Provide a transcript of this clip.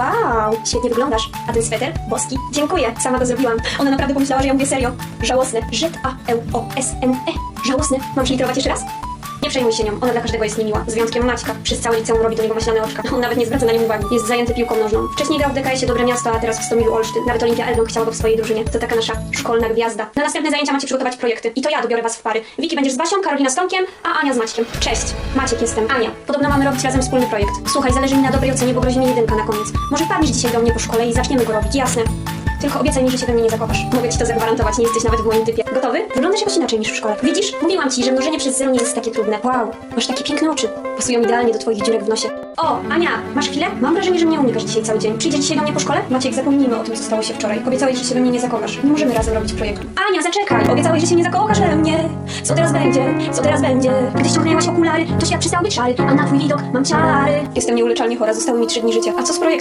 Wow, świetnie wyglądasz. A ten sweter? Boski. Dziękuję, sama go zrobiłam. Ona naprawdę pomyślała, że ja mówię serio. Żałosne. Z-A-L-O-S-N-E. Żałosne. Mam przyliterować jeszcze raz? Nie przejmuj się nią, ona dla każdego jest niemiła. Z wyjątkiem Maćka. Przez całe liceum robi do niego maślane oczka. On nawet nie zwraca na nią uwagi. Jest zajęty piłką nożną. Wcześniej grał w DKS-ie Dobre Miasto, a teraz w Stomilu Olsztyn. Nawet Olimpia Elbląg chciała go w swojej drużynie. To taka nasza szkolna gwiazda. Na następne zajęcia macie przygotować projekty. I to ja dobiorę was w pary. Wiki będziesz z Basią, Karolina z Tomkiem, a Ania z Maćkiem. Cześć, Maciek jestem. Ania. Podobno mamy robić razem wspólny projekt. Słuchaj, zależy mi na dobrej ocenie, bo grozi mi jedynka na koniec. Może wpadniesz dzisiaj do mnie po szkole i zaczniemy go robić, jasne. Tylko obiecaj mi, że się we mnie nie zakochasz. Mogę ci to zagwarantować, nie jesteś nawet w moim typie. Gotowy? Wyglądasz jakoś inaczej niż w szkole. Widzisz? Mówiłam ci, że mnożenie przez zero nie jest takie trudne. Wow, masz takie piękne oczy. Pasują idealnie do twoich dziurek w nosie. O, Ania, masz chwilę? Mam wrażenie, że mnie unikasz dzisiaj cały dzień. Przyjdziesz dzisiaj do mnie po szkole? Maciek, zapomnijmy o tym, co stało się wczoraj. Obiecałeś, że się we mnie nie zakochasz. Nie możemy razem robić projektu. Ania, zaczekaj! Obiecałeś, że się nie zakochasz we mnie. Co teraz będzie? Co teraz będzie? Gdy ściągnęłaś okulary, to świat przestał być szary, a na twój widok mam ciary. Jestem nieuleczalnie chora, zostały mi trzy dni życia. A co z projektem?